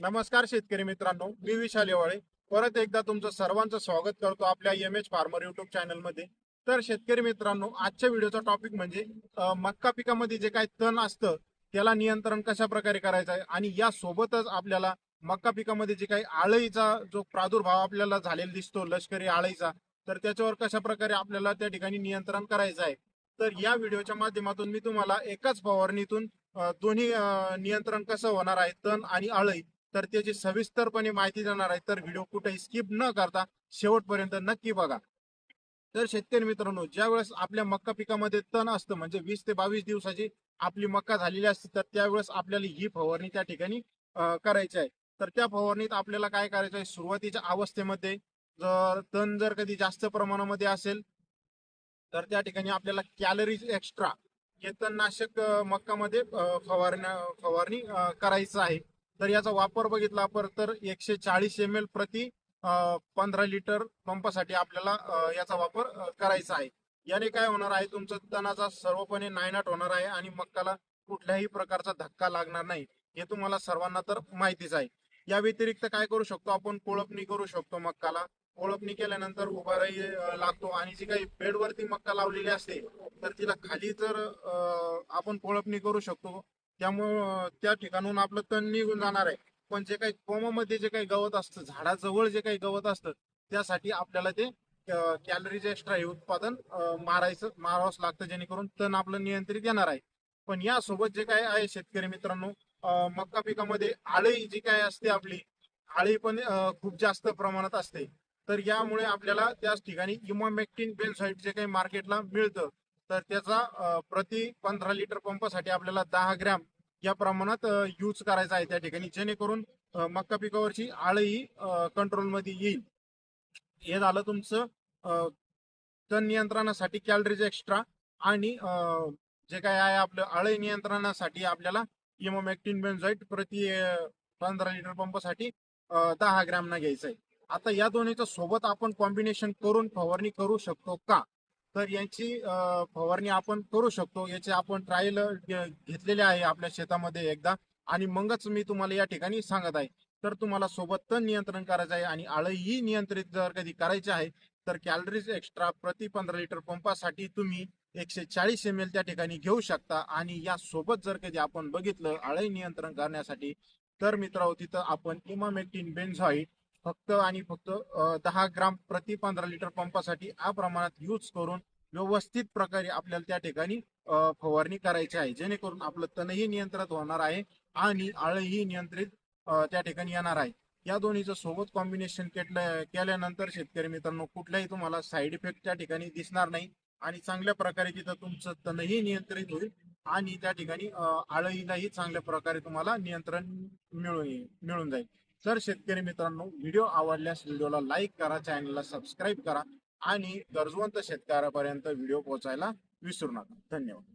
नमस्कार शेतकरी मित्रांनो मी विशाल येवाळे. परत एकदा तुमचं सर्वांचं स्वागत करतो आपल्या एम एच फार्मर युट्यूब चॅनलमध्ये तर शेतकरी मित्रांनो आजच्या व्हिडिओचा टॉपिक म्हणजे मक्का पिकामध्ये जे काही तण असतं त्याला नियंत्रण कशा प्रकारे करायचं आहे? आणि या सोबतच आपल्याला मक्का पिकामध्ये जे काही आळईचा जो प्रादुर्भाव आपल्याला झालेला दिसतो लष्करी आळईचा तर त्याच्यावर कशा प्रकारे आपल्याला त्या ठिकाणी नियंत्रण करायचं आहे? तर या व्हिडिओच्या माध्यमातून मी तुम्हाला एकाच फवारणीतून दोन्ही नियंत्रण कसं होणार आहे? तण आणि आळई तर त्याची सविस्तरपणे माहिती देणार आहे तर व्हिडिओ कुठेही स्किप न करता शेवटपर्यंत नक्की बघा. तर शेतकरी मित्रांनो ज्या वेळेस आपल्या मक्का पिकामध्ये तण असतं म्हणजे वीस ते बावीस दिवसाची आपली मक्का झालेली असते तर त्यावेळेस आपल्याला ही फवारणी त्या ठिकाणी करायची आहे. तर त्या फवारणीत आपल्याला काय करायचं आहे? सुरुवातीच्या अवस्थेमध्ये जर तण जर कधी जास्त प्रमाणामध्ये असेल तर त्या ठिकाणी आपल्याला कॅलरीज एक्स्ट्रा हे तणनाशक मक्कामध्ये फवारण्या फवारणी करायचं आहे. तर याचा वापर बघितला आपण तर एकशे चाळीस एम एल प्रति पंधरा लिटर पंपासाठी आपल्याला याचा वापर करायचा आहे. याने काय होणार आहे तुमचं तणाचा सर्वपणे नायनाट होणार आहे आणि मक्काला कुठल्याही प्रकारचा धक्का लागणार नाही हे तुम्हाला सर्वांना तर माहितीच आहे. या व्यतिरिक्त काय करू शकतो आपण कोळपणी करू शकतो मक्काला. कोळपणी केल्यानंतर उभाराही लागतो आणि जी काही बेडवरती मक्का लावलेली असते तर तिला खाली जर आपण कोळपणी करू शकतो. त्यामुळं त्या ठिकाणून आपलं तण निघून जाणार आहे. पण जे काही कोमामध्ये जे काही गवत असतं झाडाजवळ जे काही गवत असतं त्यासाठी आपल्याला ते कॅलरीज एक्स्ट्रा हे उत्पादन मारायचं मारावंच लागतं जेणेकरून तण आपलं नियंत्रित येणार आहे. पण यासोबत जे काय आहे शेतकरी मित्रांनो मक्का पिकामध्ये आळी जी काय असते आपली आळी पण खूप जास्त प्रमाणात असते. तर यामुळे आपल्याला त्याच ठिकाणी इमोमेक्टिन बेन्साइड जे काही मार्केटला मिळतं तर त्याचा प्रति पंधरा लिटर पंपासाठी आपल्याला दहा ग्रॅम या प्रमाणात यूज करायचा आहे त्या ठिकाणी जेणेकरून मक्का पिकावरची आळही कंट्रोलमध्ये येईल. हे झालं तुमचं तण नियंत्रणासाठी कॅलरीज एक्स्ट्रा आणि जे काय आहे आपलं आळई नियंत्रणासाठी आपल्याला इमोमॅक्टिन बेन्झॉइट प्रति पंधरा लिटर पंपासाठी दहा ग्रॅम ना घ्यायचं आहे. आता या दोन्हीच्या सोबत आपण कॉम्बिनेशन करून फवारणी करू शकतो का? तर याची फवारणी आपण करू शकतो. याचे आपण ट्रायल घेतलेले आहे आपल्या शेतामध्ये एकदा. आणि मगच मी तुम्हाला या ठिकाणी सांगत आहे. तर तुम्हाला सोबत तण नियंत्रण करायचं आहे आणि आळही नियंत्रित जर कधी करायचे आहे तर कॅलरीज एक्स्ट्रा प्रति पंधरा लिटर पंपासाठी तुम्ही एकशे चाळीस एम एल त्या ठिकाणी घेऊ शकता. आणि या सोबत जर कधी आपण बघितलं आळही नियंत्रण करण्यासाठी तर मित्रांनो तिथं आपण इमामेक्टिन बेन्झॉईट फक्त आणि फक्त दहा ग्राम प्रति पंधरा लिटर पंपासाठी या प्रमाणात यूज करून व्यवस्थित प्रकारे आपल्याला त्या ठिकाणी फवारणी करायची आहे. जेणेकरून आपलं तणही नियंत्रित होणार आहे आणि आळही नियंत्रित त्या ठिकाणी येणार आहे. या दोन्हीचं सोबत कॉम्बिनेशन केलं केल्यानंतर शेतकरी मित्रांनो कुठल्याही तुम्हाला साईड इफेक्ट त्या ठिकाणी दिसणार नाही आणि चांगल्या प्रकारे तिथं तुमचं तणही नियंत्रित होईल आणि त्या ठिकाणी आळईलाही चांगल्या प्रकारे तुम्हाला नियंत्रण मिळून मिळून जाईल. तर शेतकरी मित्रांनो व्हिडिओ आवडल्यास व्हिडिओला लाईक करा चॅनलला सबस्क्राईब करा आणि गरजवंत शेतकऱ्यापर्यंत व्हिडिओ पोहोचायला विसरू नका. धन्यवाद.